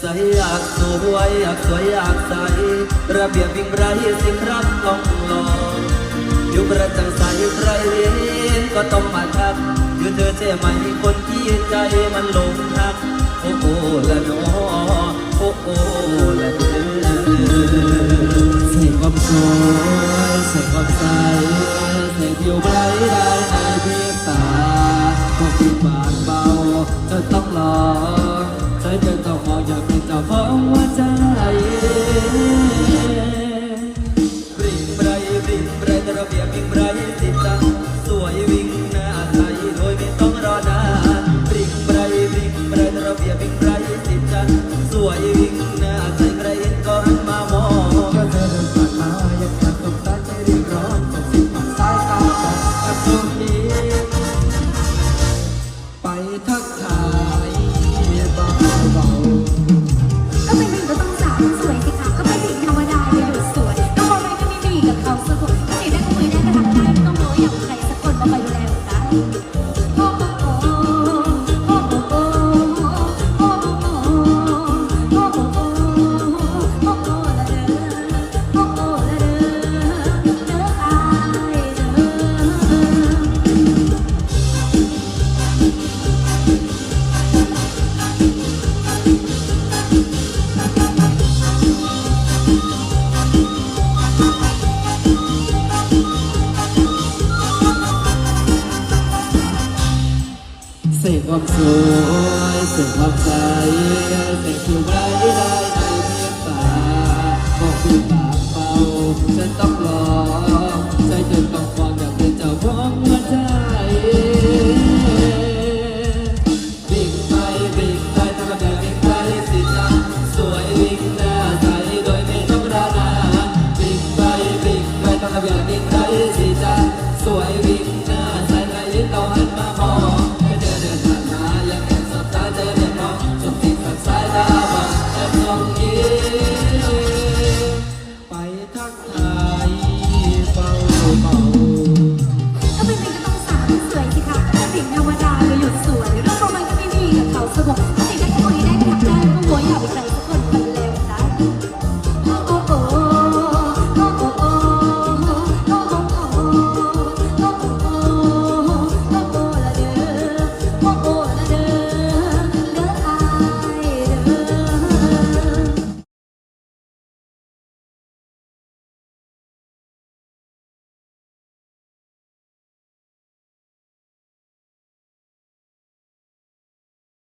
ใสอยากสวยอยากสวยอยากใส ระเบียบวิ่งไรสิครับต้องลองอยู่ประจังใสใครเห็นก็ต้องมาทักอยู่เธอใช่ไหมคนที่ใจมันหลงทัก โอ้โหละนอโอ้โหละเธอใส่ความสวยใส่ความใสใส่ผิวไบรได้ในเพียงตาพอปิดปานเบาเธอต้องรอ ahí. ส่ความสวยเส่ความใสเส่ผิวไร้ได้ในเพียตาบอกคือปากเป่าจะต้อง